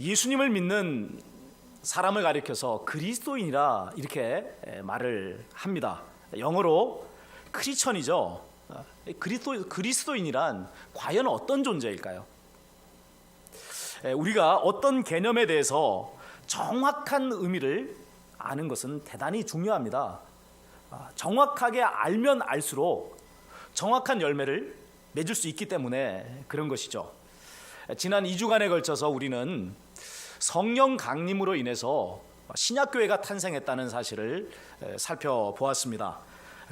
예수님을 믿는 사람을 가리켜서 그리스도인이라 이렇게 말을 합니다. 영어로 크리천이죠. 그리스도 그리스도인이란 과연 어떤 존재일까요? 우리가 어떤 개념에 대해서 정확한 의미를 아는 것은 대단히 중요합니다. 아, 정확하게 알면 알수록 정확한 열매를 맺을 수 있기 때문에 그런 것이죠. 지난 2주간에 걸쳐서 우리는 성령 강림으로 인해서 신약교회가 탄생했다는 사실을 살펴보았습니다.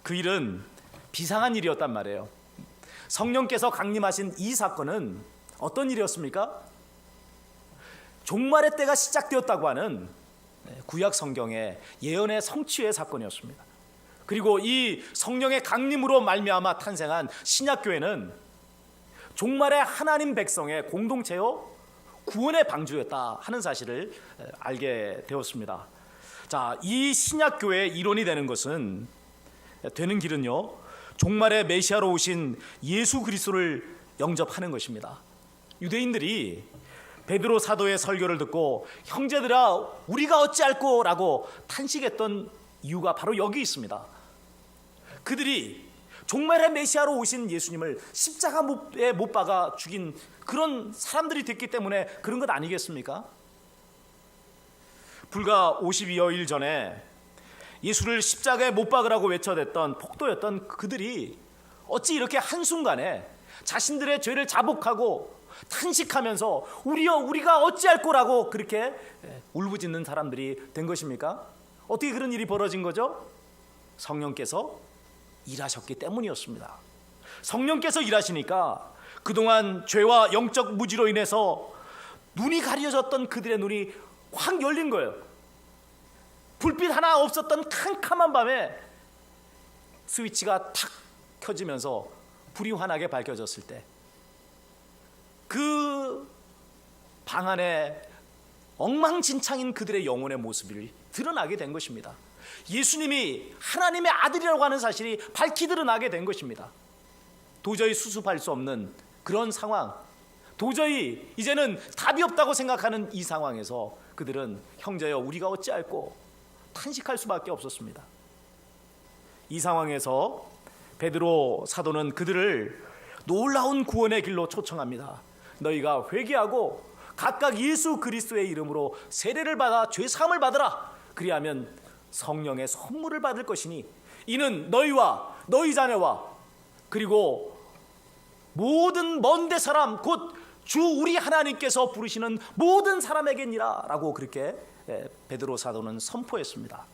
그 일은 비상한 일이었단 말이에요. 성령께서 강림하신 이 사건은 어떤 일이었습니까? 종말의 때가 시작되었다고 하는 구약 성경의 예언의 성취의 사건이었습니다. 그리고 이 성령의 강림으로 말미암아 탄생한 신약 교회는 종말의 하나님 백성의 공동체요 구원의 방주였다 하는 사실을 알게 되었습니다. 자, 이 신약 교회의 이론이 되는 것은 되는 길은요. 종말의 메시아로 오신 예수 그리스도를 영접하는 것입니다. 유대인들이 베드로 사도의 설교를 듣고 형제들아 우리가 어찌할꼬라고 탄식했던 이유가 바로 여기 있습니다. 그들이 종말의 메시아로 오신 예수님을 십자가에 못 박아 죽인 그런 사람들이 됐기 때문에 그런 것 아니겠습니까? 불과 52여일 전에 예수를 십자가에 못 박으라고 외쳐댔던 폭도였던 그들이 어찌 이렇게 한순간에 자신들의 죄를 자복하고 탄식하면서 우리여 우리가 어찌할 거라고 그렇게 울부짖는 사람들이 된 것입니까? 어떻게 그런 일이 벌어진 거죠? 성령께서 일하셨기 때문이었습니다. 성령께서 일하시니까 그동안 죄와 영적 무지로 인해서 눈이 가려졌던 그들의 눈이 확 열린 거예요. 불빛 하나 없었던 캄캄한 밤에 스위치가 탁 켜지면서 불이 환하게 밝혀졌을 때 그 방 안에 엉망진창인 그들의 영혼의 모습이 드러나게 된 것입니다. 예수님이 하나님의 아들이라고 하는 사실이 밝히 드러나게 된 것입니다. 도저히 수습할 수 없는 그런 상황, 도저히 이제는 답이 없다고 생각하는 이 상황에서 그들은 형제여 우리가 어찌할꼬 탄식할 수밖에 없었습니다. 이 상황에서 베드로 사도는 그들을 놀라운 구원의 길로 초청합니다. 너희가 회개하고 각각 예수 그리스도의 이름으로 세례를 받아 죄 사함을 받으라. 그리하면 성령의 선물을 받을 것이니 이는 너희와 너희 자녀와 그리고 모든 먼데 사람 곧 주 우리 하나님께서 부르시는 모든 사람에게니라라고 그렇게 베드로 사도는 선포했습니다.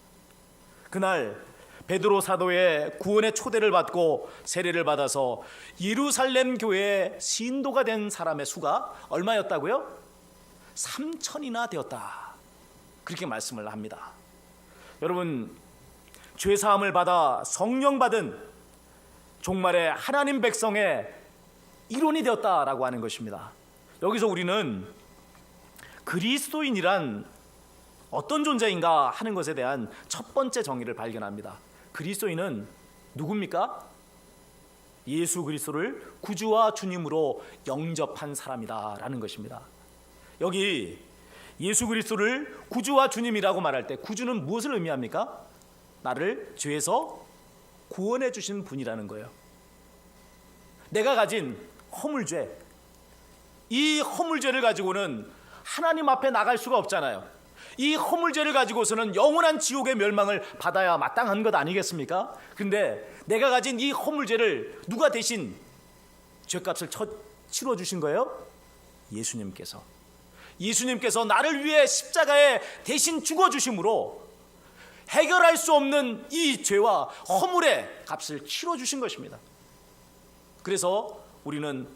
그날 베드로 사도의 구원의 초대를 받고 세례를 받아서 예루살렘 교회의 신도가 된 사람의 수가 얼마였다고요? 3천이나 되었다. 그렇게 말씀을 합니다. 여러분 죄 사함을 받아 성령 받은 종말의 하나님 백성의 이론이 되었다라고 하는 것입니다. 여기서 우리는 그리스도인이란 어떤 존재인가 하는 것에 대한 첫 번째 정의를 발견합니다. 그리스도인은 누굽니까? 예수 그리스도를 구주와 주님으로 영접한 사람이다라는 것입니다. 여기 예수 그리스도를 구주와 주님이라고 말할 때 구주는 무엇을 의미합니까? 나를 죄에서 구원해 주신 분이라는 거예요. 내가 가진 허물죄, 이 허물죄를 가지고는 하나님 앞에 나갈 수가 없잖아요. 이 허물죄를 가지고서는 영원한 지옥의 멸망을 받아야 마땅한 것 아니겠습니까? 근데 내가 가진 이 허물죄를 누가 대신 죄값을 치러 주신 거예요? 예수님께서. 예수님께서 나를 위해 십자가에 대신 죽어 주심으로 해결할 수 없는 이 죄와 허물의 값을 치러 주신 것입니다. 그래서 우리는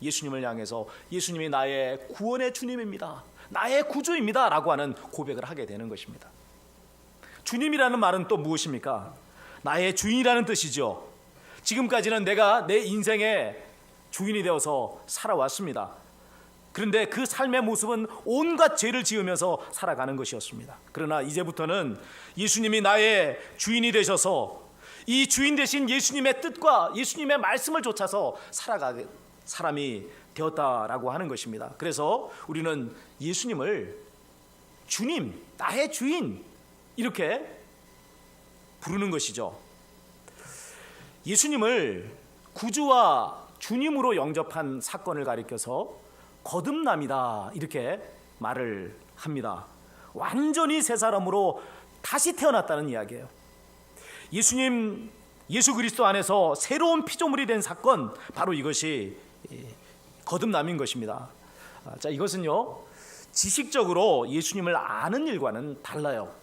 예수님을 향해서 예수님이 나의 구원의 주님입니다. 나의 구주입니다. 라고 하는 고백을 하게 되는 것입니다. 주님이라는 말은 또 무엇입니까? 나의 주인이라는 뜻이죠. 지금까지는 내가 내 인생의 주인이 되어서 살아왔습니다. 그런데 그 삶의 모습은 온갖 죄를 지으면서 살아가는 것이었습니다. 그러나 이제부터는 예수님이 나의 주인이 되셔서 이 주인 대신 예수님의 뜻과 예수님의 말씀을 좇아서 살아가게 사람이 되었다라고 하는 것입니다. 그래서 우리는 예수님을 주님, 나의 주인 이렇게 부르는 것이죠. 예수님을 구주와 주님으로 영접한 사건을 가리켜서 거듭남이다 이렇게 말을 합니다. 완전히 새 사람으로 다시 태어났다는 이야기예요. 예수님 예수 그리스도 안에서 새로운 피조물이 된 사건 바로 이것이 거듭남인 것입니다. 아, 자 이것은요 지식적으로 예수님을 아는 일과는 달라요.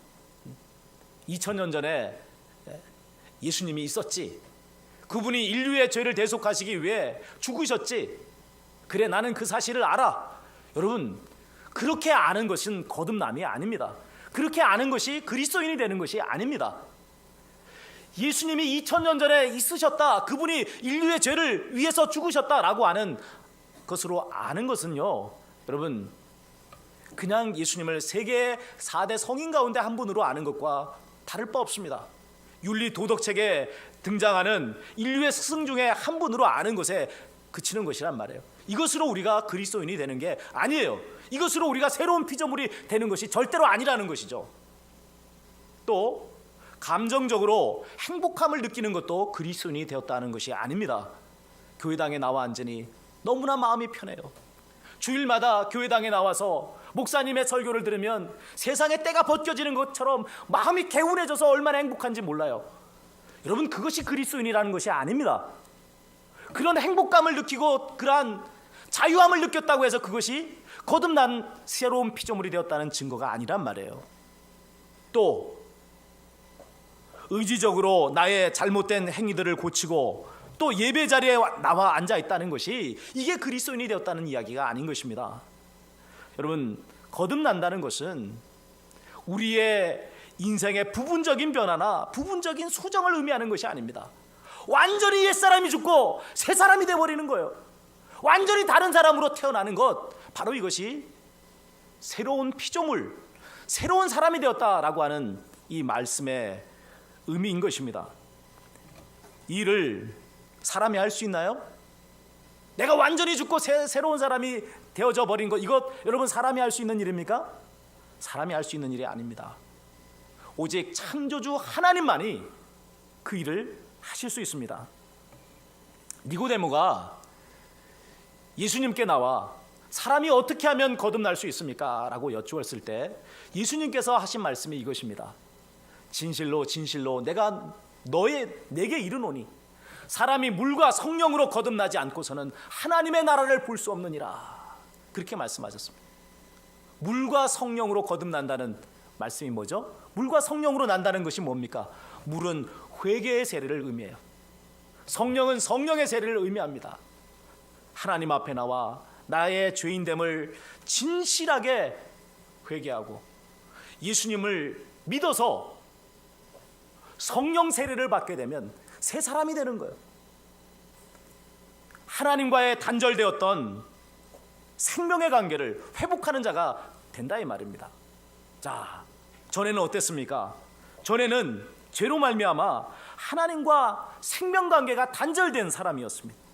2000년 전에 예수님이 있었지. 그분이 인류의 죄를 대속하시기 위해 죽으셨지. 그래 나는 그 사실을 알아. 여러분 그렇게 아는 것은 거듭남이 아닙니다. 그렇게 아는 것이 그리스도인이 되는 것이 아닙니다. 예수님이 2000년 전에 있으셨다. 그분이 인류의 죄를 위해서 죽으셨다라고 하는 것으로 아는 것은요. 여러분 그냥 예수님을 세계 4대 성인 가운데 한 분으로 아는 것과 다를 바 없습니다. 윤리 도덕 책에 등장하는 인류의 스승 중에 한 분으로 아는 것에 그치는 것이란 말이에요. 이것으로 우리가 그리스도인이 되는 게 아니에요. 이것으로 우리가 새로운 피조물이 되는 것이 절대로 아니라는 것이죠. 또 감정적으로 행복함을 느끼는 것도 그리스도인이 되었다는 것이 아닙니다. 교회당에 나와 앉으니 너무나 마음이 편해요. 주일마다 교회당에 나와서 목사님의 설교를 들으면 세상의 때가 벗겨지는 것처럼 마음이 개운해져서 얼마나 행복한지 몰라요. 여러분 그것이 그리스도인이라는 것이 아닙니다. 그런 행복감을 느끼고 그러한 자유함을 느꼈다고 해서 그것이 거듭난 새로운 피조물이 되었다는 증거가 아니란 말이에요. 또 의지적으로 나의 잘못된 행위들을 고치고 또 예배 자리에 나와 앉아 있다는 것이 이게 그리스도인이 되었다는 이야기가 아닌 것입니다. 여러분 거듭난다는 것은 우리의 인생의 부분적인 변화나 부분적인 수정을 의미하는 것이 아닙니다. 완전히 옛 사람이 죽고 새 사람이 돼 버리는 거예요. 완전히 다른 사람으로 태어나는 것 바로 이것이 새로운 피조물, 새로운 사람이 되었다라고 하는 이 말씀의 의미인 것입니다. 이 일을 사람이 할 수 있나요? 내가 완전히 죽고 새, 새로운 사람이 되어져 버린 것 이것 여러분 사람이 할 수 있는 일입니까? 사람이 할 수 있는 일이 아닙니다. 오직 창조주 하나님만이 그 일을 하실 수 있습니다. 니고데모가 예수님께 나와 사람이 어떻게 하면 거듭날 수 있습니까? 라고 여쭈었을 때 예수님께서 하신 말씀이 이것입니다. 진실로 진실로 내가 너의 내게 이르노니 사람이 물과 성령으로 거듭나지 않고서는 하나님의 나라를 볼 수 없느니라. 그렇게 말씀하셨습니다. 물과 성령으로 거듭난다는 말씀이 뭐죠? 물과 성령으로 난다는 것이 뭡니까? 물은 회개의 세례를 의미해요. 성령은 성령의 세례를 의미합니다. 하나님 앞에 나와 나의 죄인됨을 진실하게 회개하고 예수님을 믿어서 성령 세례를 받게 되면 새 사람이 되는 거예요. 하나님과의 단절되었던 생명의 관계를 회복하는 자가 된다 이 말입니다. 자, 전에는 어땠습니까? 전에는 죄로 말미암아 하나님과 생명 관계가 단절된 사람이었습니다.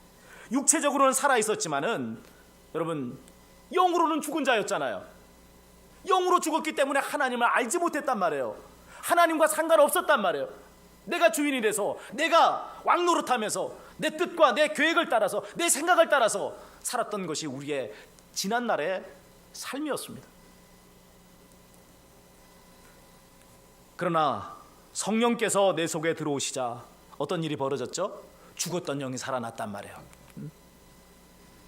육체적으로는 살아 있었지만은 여러분 영으로는 죽은 자였잖아요. 영으로 죽었기 때문에 하나님을 알지 못했단 말이에요. 하나님과 상관없었단 말이에요. 내가 주인이 돼서 내가 왕노릇하면서 내 뜻과 내 계획을 따라서 내 생각을 따라서 살았던 것이 우리의 지난 날의 삶이었습니다. 그러나 성령께서 내 속에 들어오시자 어떤 일이 벌어졌죠? 죽었던 영이 살아났단 말이에요.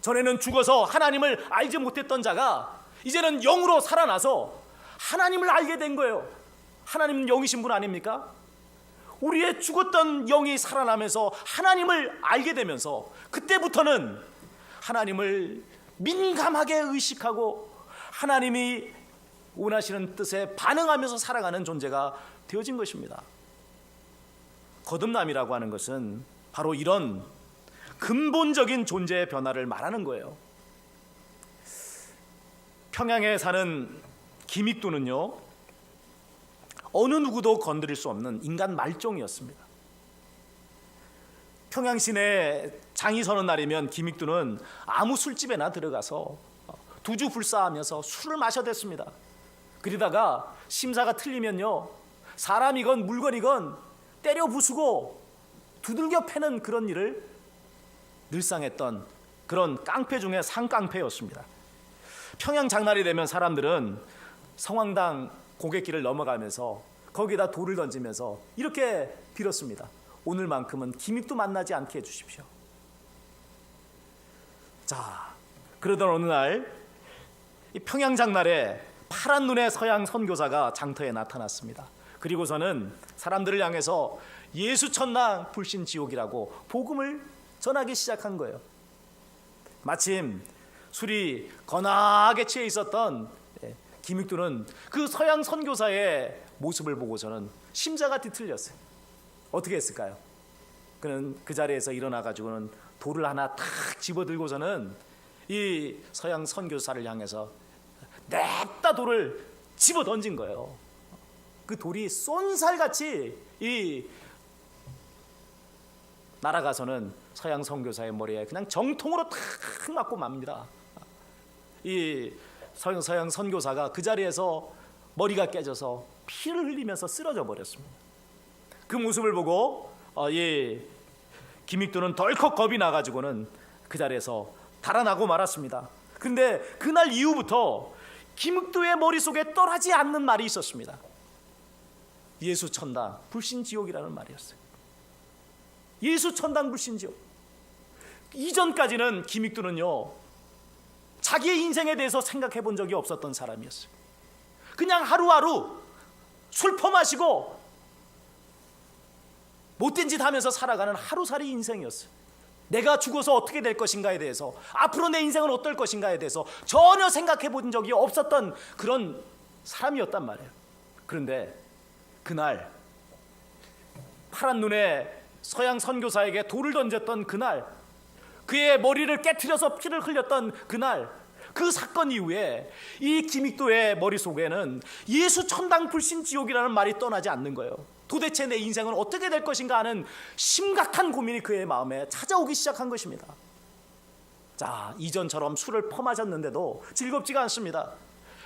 전에는 죽어서 하나님을 알지 못했던 자가 이제는 영으로 살아나서 하나님을 알게 된 거예요. 하나님은 영이신 분 아닙니까? 우리의 죽었던 영이 살아나면서 하나님을 알게 되면서 그때부터는 하나님을 민감하게 의식하고 하나님이 원하시는 뜻에 반응하면서 살아가는 존재가 되어진 것입니다. 거듭남이라고 하는 것은 바로 이런 근본적인 존재의 변화를 말하는 거예요. 평양에 사는 김익두는요, 어느 누구도 건드릴 수 없는 인간 말종이었습니다. 평양 시내 장이 서는 날이면 김익두는 아무 술집에나 들어가서 두주 불사하면서 술을 마셔댔습니다. 그러다가 심사가 틀리면요 사람이건 물건이건 때려 부수고 두들겨 패는 그런 일을 늘상했던 그런 깡패 중에 상깡패였습니다. 평양 장날이 되면 사람들은 성황당 고갯길을 넘어가면서 거기다 돌을 던지면서 이렇게 빌었습니다. 오늘만큼은 기믹도 만나지 않게 해주십시오. 자, 그러던 어느 날이 평양 장날에 파란 눈의 서양 선교사가 장터에 나타났습니다. 그리고서는 사람들을 향해서 예수 천당 불신 지옥이라고 복음을 전하기 시작한 거예요. 마침 술이 거나하게 취해 있었던 예, 김익두는 그 서양 선교사의 모습을 보고서는 심자가 뒤틀렸어요. 어떻게 했을까요? 그는 그 자리에서 일어나 가지고는 돌을 하나 탁 집어들고서는 이 서양 선교사를 향해서 냅다 돌을 집어 던진 거예요. 그 돌이 쏜살같이 이 날아가서는 서양 선교사의 머리에 그냥 정통으로 탁 맞고 맙니다. 이 서양, 서양 선교사가 그 자리에서 머리가 깨져서 피를 흘리면서 쓰러져 버렸습니다. 그 모습을 보고 어, 이 김익두는 덜컥 겁이 나가지고는 그 자리에서 달아나고 말았습니다. 근데 그날 이후부터 김익두의 머릿속에 떠나지 않는 말이 있었습니다. 예수 천당 불신 지옥이라는 말이었어요. 예수 천당 불신지옥. 이전까지는 김익두는요 자기의 인생에 대해서 생각해 본 적이 없었던 사람이었어요. 그냥 하루하루 술 퍼마시고 못된 짓 하면서 살아가는 하루살이 인생이었어요. 내가 죽어서 어떻게 될 것인가에 대해서 앞으로 내 인생은 어떨 것인가에 대해서 전혀 생각해 본 적이 없었던 그런 사람이었단 말이에요. 그런데 그날 파란 눈에 서양 선교사에게 돌을 던졌던 그날 그의 머리를 깨뜨려서 피를 흘렸던 그날 그 사건 이후에 이 김익도의 머릿속에는 예수 천당 불신 지옥이라는 말이 떠나지 않는 거예요. 도대체 내 인생은 어떻게 될 것인가 하는 심각한 고민이 그의 마음에 찾아오기 시작한 것입니다. 자, 이전처럼 술을 퍼마셨는데도 즐겁지가 않습니다.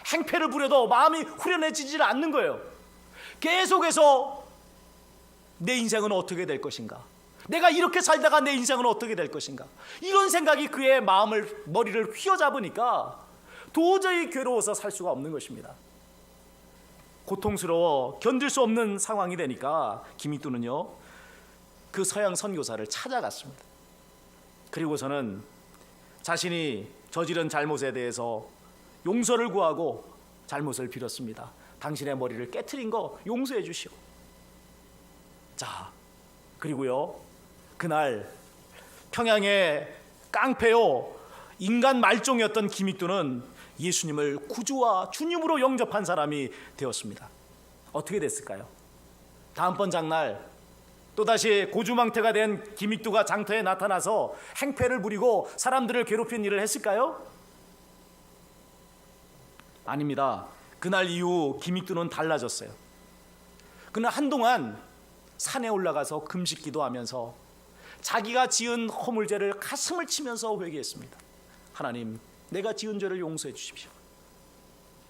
행패를 부려도 마음이 후련해지질 않는 거예요. 계속해서 내 인생은 어떻게 될 것인가? 내가 이렇게 살다가 내 인생은 어떻게 될 것인가? 이런 생각이 그의 마음을 머리를 휘어잡으니까 도저히 괴로워서 살 수가 없는 것입니다. 고통스러워 견딜 수 없는 상황이 되니까 김익두는요 그 서양 선교사를 찾아갔습니다. 그리고서는 자신이 저지른 잘못에 대해서 용서를 구하고 잘못을 빌었습니다. 당신의 머리를 깨트린 거 용서해 주시오. 자, 그리고요 그날 평양의 깡패요 인간 말종이었던 김익두는 예수님을 구주와 주님으로 영접한 사람이 되었습니다. 어떻게 됐을까요? 다음번 장날 또다시 고주망태가 된 김익두가 장터에 나타나서 행패를 부리고 사람들을 괴롭힌 일을 했을까요? 아닙니다. 그날 이후 김익두는 달라졌어요. 그는 한동안 산에 올라가서 금식 기도 하면서 자기가 지은 허물죄를 가슴을 치면서 회개했습니다. 하나님, 내가 지은 죄를 용서해 주십시오.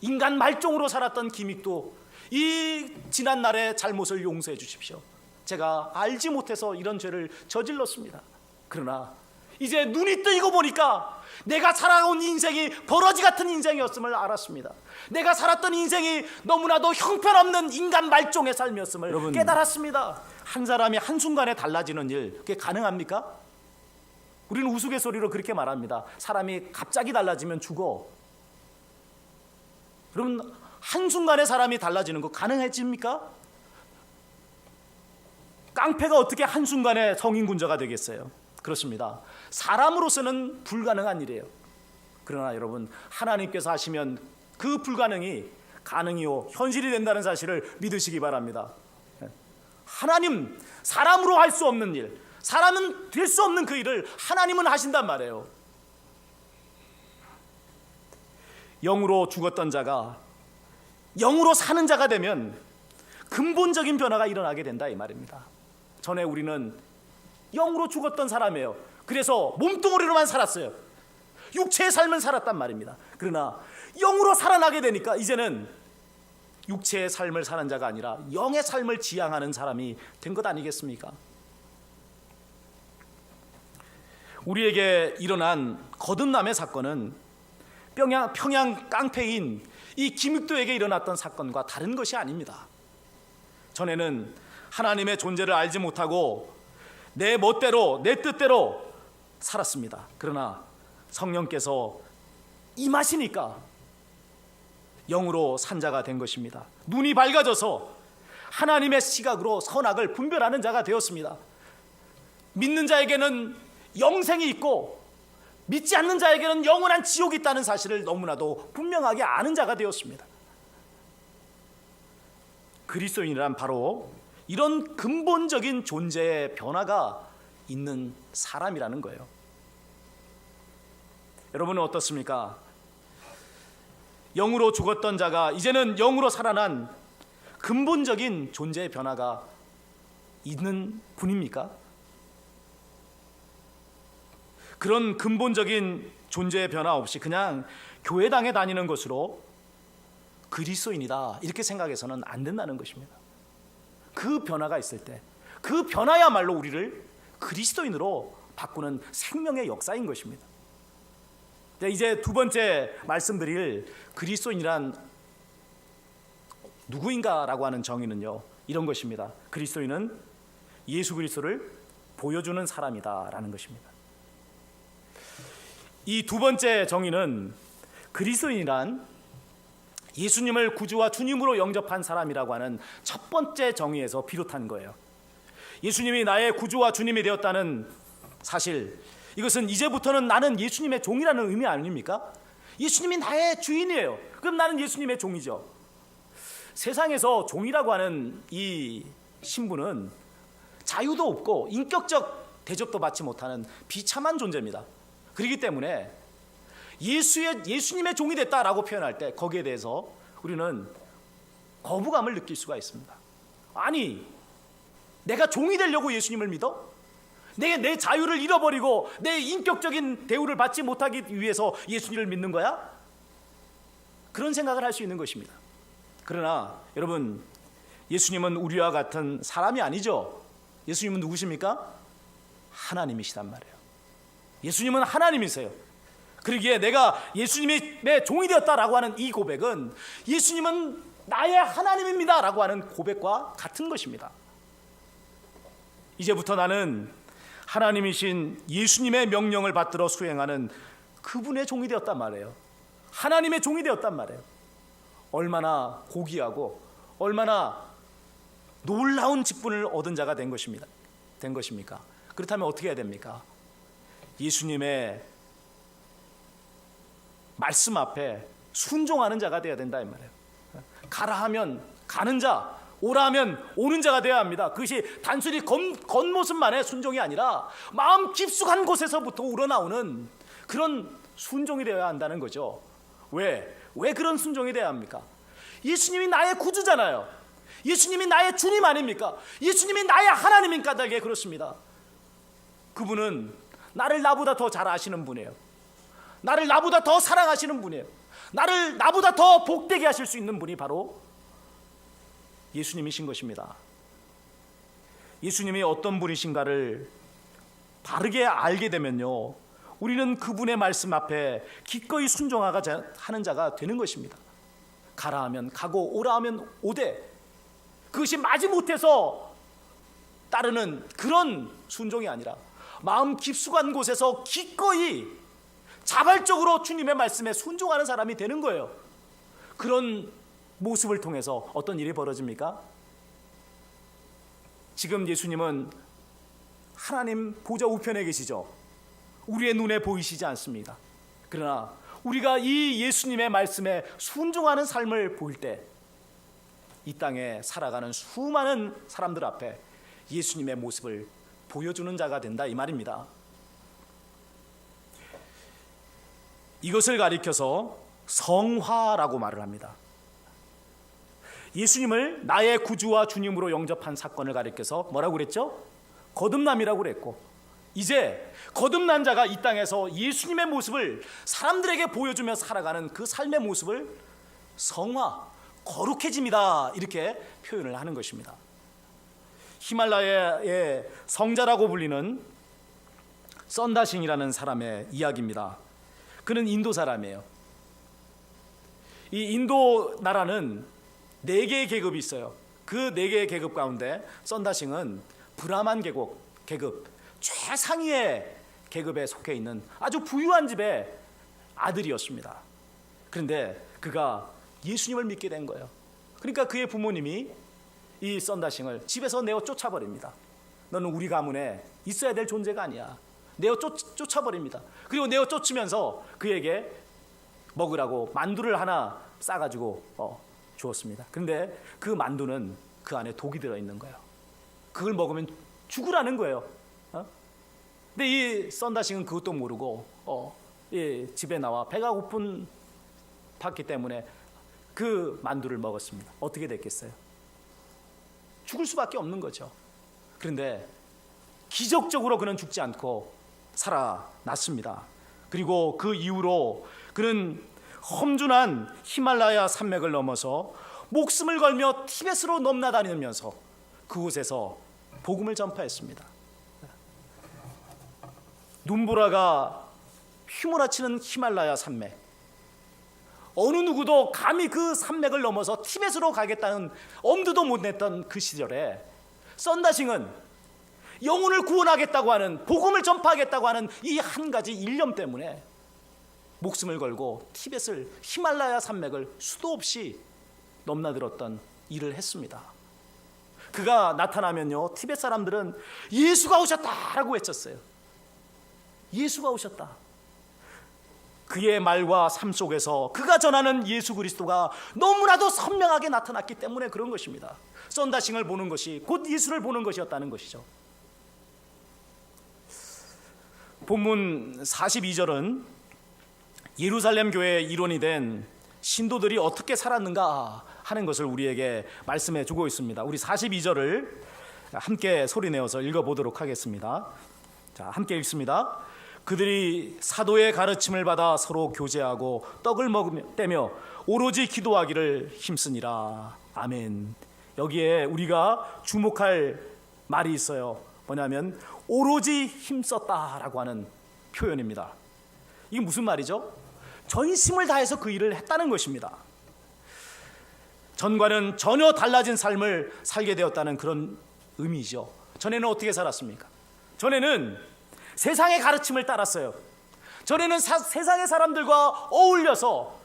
인간 말종으로 살았던 김익도 이 지난 날의 잘못을 용서해 주십시오. 제가 알지 못해서 이런 죄를 저질렀습니다. 그러나 이제 눈이 뜨이고 보니까 내가 살아온 인생이 버러지 같은 인생이었음을 알았습니다. 내가 살았던 인생이 너무나도 형편없는 인간 말종의 삶이었음을 여러분. 깨달았습니다. 한 사람이 한순간에 달라지는 일, 그게 가능합니까? 우리는 우스갯소리로 그렇게 말합니다. 사람이 갑자기 달라지면 죽어. 여러분, 한순간에 사람이 달라지는 거 가능해집니까? 깡패가 어떻게 한순간에 성인 군자가 되겠어요? 그렇습니다. 사람으로서는 불가능한 일이에요. 그러나 여러분, 하나님께서 하시면 그 불가능이 가능이요, 현실이 된다는 사실을 믿으시기 바랍니다. 하나님, 사람으로 할 수 없는 일, 사람은 될 수 없는 그 일을 하나님은 하신단 말이에요. 영으로 죽었던 자가 영으로 사는 자가 되면 근본적인 변화가 일어나게 된다 이 말입니다. 전에 우리는 영으로 죽었던 사람이에요. 그래서 몸뚱어리로만 살았어요. 육체의 삶을 살았단 말입니다. 그러나 영으로 살아나게 되니까 이제는 육체의 삶을 사는 자가 아니라 영의 삶을 지향하는 사람이 된 것 아니겠습니까? 우리에게 일어난 거듭남의 사건은 평양, 평양 깡패인 이 김육도에게 일어났던 사건과 다른 것이 아닙니다. 전에는 하나님의 존재를 알지 못하고 내 멋대로 내 뜻대로 살았습니다. 그러나 성령께서 임하시니까 영으로 산자가 된 것입니다. 눈이 밝아져서 하나님의 시각으로 선악을 분별하는 자가 되었습니다. 믿는 자에게는 영생이 있고 믿지 않는 자에게는 영원한 지옥이 있다는 사실을 너무나도 분명하게 아는 자가 되었습니다. 그리스도인이란 바로 이런 근본적인 존재의 변화가 있는 사람이라는 거예요. 여러분은 어떻습니까? 영으로 죽었던 자가 이제는 영으로 살아난 근본적인 존재의 변화가 있는 분입니까? 그런 근본적인 존재의 변화 없이 그냥 교회당에 다니는 것으로 그리스도인이다 이렇게 생각해서는 안 된다는 것입니다. 그 변화가 있을 때 그 변화야말로 우리를 그리스도인으로 바꾸는 생명의 역사인 것입니다. 네, 이제 두 번째 말씀드릴 그리스도인이란 누구인가라고 하는 정의는요 이런 것입니다. 그리스도인은 예수 그리스도를 보여주는 사람이다라는 것입니다. 이 두 번째 정의는 그리스도인이란 예수님을 구주와 주님으로 영접한 사람이라고 하는 첫 번째 정의에서 비롯한 거예요. 예수님이 나의 구주와 주님이 되었다는 사실 이것은 이제부터는 나는 예수님의 종이라는 의미 아닙니까? 예수님이 나의 주인이에요. 그럼 나는 예수님의 종이죠. 세상에서 종이라고 하는 이 신분은 자유도 없고 인격적 대접도 받지 못하는 비참한 존재입니다. 그렇기 때문에 예수의 예수님의 종이 됐다라고 표현할 때 거기에 대해서 우리는 거부감을 느낄 수가 있습니다. 아니 내가 종이 되려고 예수님을 믿어? 내, 내 자유를 잃어버리고 내 인격적인 대우를 받지 못하기 위해서 예수님을 믿는 거야? 그런 생각을 할 수 있는 것입니다. 그러나 여러분, 예수님은 우리와 같은 사람이 아니죠. 예수님은 누구십니까? 하나님이시단 말이에요. 예수님은 하나님이세요. 그러기에 내가 예수님이 내 종이 되었다라고 하는 이 고백은 예수님은 나의 하나님입니다라고 하는 고백과 같은 것입니다. 이제부터 나는 하나님이신 예수님의 명령을 받들어 수행하는 그분의 종이 되었단 말이에요. 하나님의 종이 되었단 말이에요. 얼마나 고귀하고 얼마나 놀라운 직분을 얻은 자가 된 것입니다. 된 것입니까? 그렇다면 어떻게 해야 됩니까? 예수님의 말씀 앞에 순종하는 자가 되어야 된다 이 말이에요. 가라 하면 가는 자, 오라 하면 오는 자가 되어야 합니다. 그것이 단순히 겉, 겉모습만의 순종이 아니라 마음 깊숙한 곳에서부터 우러나오는 그런 순종이 되어야 한다는 거죠. 왜? 왜 그런 순종이 되어야 합니까? 예수님이 나의 구주잖아요. 예수님이 나의 주님 아닙니까? 예수님이 나의 하나님이니까 내게 그렇습니다. 그분은 나를 나보다 더 잘 아시는 분이에요. 나를 나보다 더 사랑하시는 분이에요. 나를 나보다 더 복되게 하실 수 있는 분이 바로 예수님이신 것입니다. 예수님이 어떤 분이신가를 바르게 알게 되면요. 우리는 그분의 말씀 앞에 기꺼이 순종하가 하는 자가 되는 것입니다. 가라 하면 가고 오라 하면 오되 그것이 마지못해서 따르는 그런 순종이 아니라 마음 깊숙한 곳에서 기꺼이 자발적으로 주님의 말씀에 순종하는 사람이 되는 거예요. 그런 모습을 통해서 어떤 일이 벌어집니까? 지금 예수님은 하나님 보좌 우편에 계시죠. 우리의 눈에 보이시지 않습니다. 그러나 우리가 이 예수님의 말씀에 순종하는 삶을 보일 때 이 땅에 살아가는 수많은 사람들 앞에 예수님의 모습을 보여주는 자가 된다 이 말입니다. 이것을 가리켜서 성화라고 말을 합니다. 예수님을 나의 구주와 주님으로 영접한 사건을 가리켜서 뭐라고 그랬죠? 거듭남이라고 그랬고 이제 거듭난 자가 이 땅에서 예수님의 모습을 사람들에게 보여주며 살아가는 그 삶의 모습을 성화, 거룩해집니다. 이렇게 표현을 하는 것입니다. 히말라야의 성자라고 불리는 썬다싱이라는 사람의 이야기입니다. 그는 인도 사람이에요. 이 인도 나라는 네 개의 계급이 있어요. 그 네 개의 계급 가운데 썬다싱은 브라만 계급, 계급 최상위의 계급에 속해 있는 아주 부유한 집의 아들이었습니다. 그런데 그가 예수님을 믿게 된 거예요. 그러니까 그의 부모님이 이 썬다싱을 집에서 내어 쫓아버립니다. 너는 우리 가문에 있어야 될 존재가 아니야. 내어 쫓, 쫓아버립니다. 그리고 내어 쫓으면서 그에게 먹으라고 만두를 하나 싸가지고 어, 주었습니다. 그런데 그 만두는 그 안에 독이 들어 있는 거예요. 그걸 먹으면 죽으라는 거예요. 어? 근데 이 썬다싱은 그것도 모르고 어, 이 집에 나와 배가 고픈 봤기 때문에 그 만두를 먹었습니다. 어떻게 됐겠어요? 죽을 수밖에 없는 거죠. 그런데 기적적으로 그는 죽지 않고 살아났습니다. 그리고 그 이후로 그는 험준한 히말라야 산맥을 넘어서 목숨을 걸며 티벳으로 넘나다니면서 그곳에서 복음을 전파했습니다. 눈보라가 휘몰아치는 히말라야 산맥. 어느 누구도 감히 그 산맥을 넘어서 티벳으로 가겠다는 엄두도 못 냈던 그 시절에 썬다싱은 영혼을 구원하겠다고 하는 복음을 전파하겠다고 하는 이 한 가지 일념 때문에 목숨을 걸고 티벳을 히말라야 산맥을 수도 없이 넘나들었던 일을 했습니다. 그가 나타나면요 티벳 사람들은 예수가 오셨다라고 외쳤어요. 예수가 오셨다. 그의 말과 삶 속에서 그가 전하는 예수 그리스도가 너무나도 선명하게 나타났기 때문에 그런 것입니다. 썬다싱을 보는 것이 곧 예수를 보는 것이었다는 것이죠. 본문 42절은 예루살렘 교회의 일원이 된 신도들이 어떻게 살았는가 하는 것을 우리에게 말씀해 주고 있습니다. 우리 42절을 함께 소리 내어서 읽어 보도록 하겠습니다. 자, 함께 읽습니다. 그들이 사도의 가르침을 받아 서로 교제하고 떡을 먹으며 오로지 기도하기를 힘쓰니라. 아멘. 여기에 우리가 주목할 말이 있어요. 뭐냐면 오로지 힘썼다라고 하는 표현입니다. 이게 무슨 말이죠? 전심을 다해서 그 일을 했다는 것입니다. 전과는 전혀 달라진 삶을 살게 되었다는 그런 의미죠. 전에는 어떻게 살았습니까? 전에는 세상의 가르침을 따랐어요. 전에는 사, 세상의 사람들과 어울려서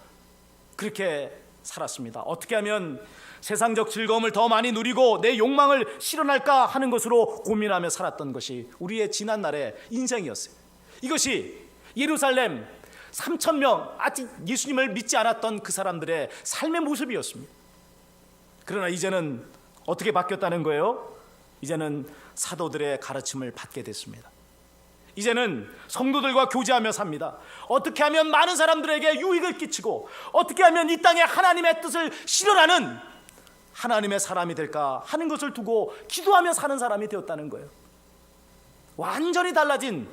그렇게 살았습니다. 어떻게 하면 세상적 즐거움을 더 많이 누리고 내 욕망을 실현할까 하는 것으로 고민하며 살았던 것이 우리의 지난 날의 인생이었어요. 이것이 예루살렘 3천 명 아직 예수님을 믿지 않았던 그 사람들의 삶의 모습이었습니다. 그러나 이제는 어떻게 바뀌었다는 거예요? 이제는 사도들의 가르침을 받게 됐습니다. 이제는 성도들과 교제하며 삽니다. 어떻게 하면 많은 사람들에게 유익을 끼치고 어떻게 하면 이 땅에 하나님의 뜻을 실현하는 하나님의 사람이 될까 하는 것을 두고 기도하며 사는 사람이 되었다는 거예요. 완전히 달라진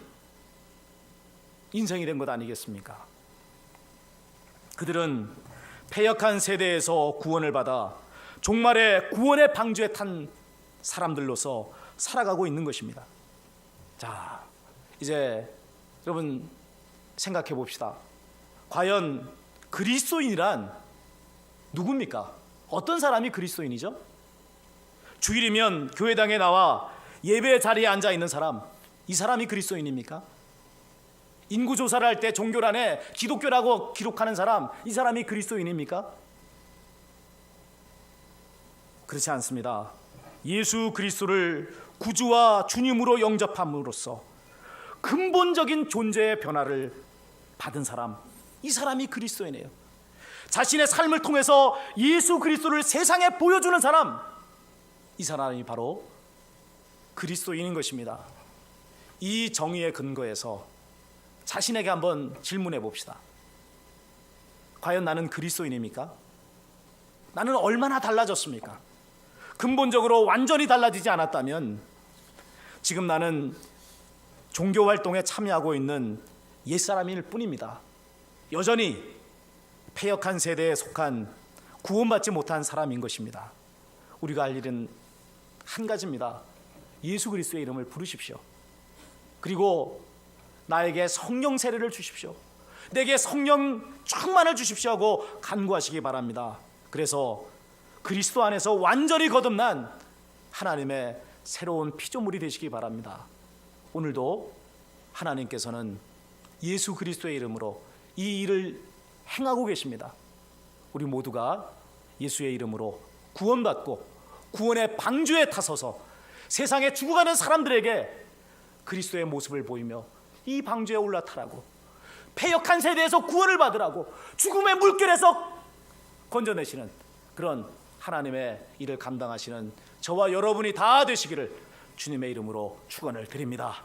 인생이 된 것 아니겠습니까? 그들은 패역한 세대에서 구원을 받아 종말의 구원의 방주에 탄 사람들로서 살아가고 있는 것입니다. 자, 이제 여러분 생각해 봅시다. 과연 그리스도인이란 누굽니까? 어떤 사람이 그리스도인이죠? 주일이면 교회당에 나와 예배 자리에 앉아 있는 사람, 이 사람이 그리스도인입니까? 인구 조사를 할 때 종교란에 기독교라고 기록하는 사람, 이 사람이 그리스도인입니까? 그렇지 않습니다. 예수 그리스도를 구주와 주님으로 영접함으로써 근본적인 존재의 변화를 받은 사람, 이 사람이 그리스도인이에요. 자신의 삶을 통해서 예수 그리스도를 세상에 보여주는 사람, 이 사람이 바로 그리스도인인 것입니다. 이 정의의 근거에서 자신에게 한번 질문해 봅시다. 과연 나는 그리스도인입니까? 나는 얼마나 달라졌습니까? 근본적으로 완전히 달라지지 않았다면 지금 나는 종교 활동에 참여하고 있는 옛사람일 뿐입니다. 여전히 폐역한 세대에 속한 구원받지 못한 사람인 것입니다. 우리가 할 일은 한 가지입니다. 예수 그리스도의 이름을 부르십시오. 그리고 나에게 성령 세례를 주십시오. 내게 성령 충만을 주십시오 하고 간구하시기 바랍니다. 그래서 그리스도 안에서 완전히 거듭난 하나님의 새로운 피조물이 되시기 바랍니다. 오늘도 하나님께서는 예수 그리스도의 이름으로 이 일을 행하고 계십니다. 우리 모두가 예수의 이름으로 구원받고 구원의 방주에 타서서 세상에 죽어가는 사람들에게 그리스도의 모습을 보이며 이 방주에 올라타라고 폐역한 세대에서 구원을 받으라고 죽음의 물결에서 건져내시는 그런 하나님의 일을 감당하시는 저와 여러분이 다 되시기를 주님의 이름으로 축원을 드립니다.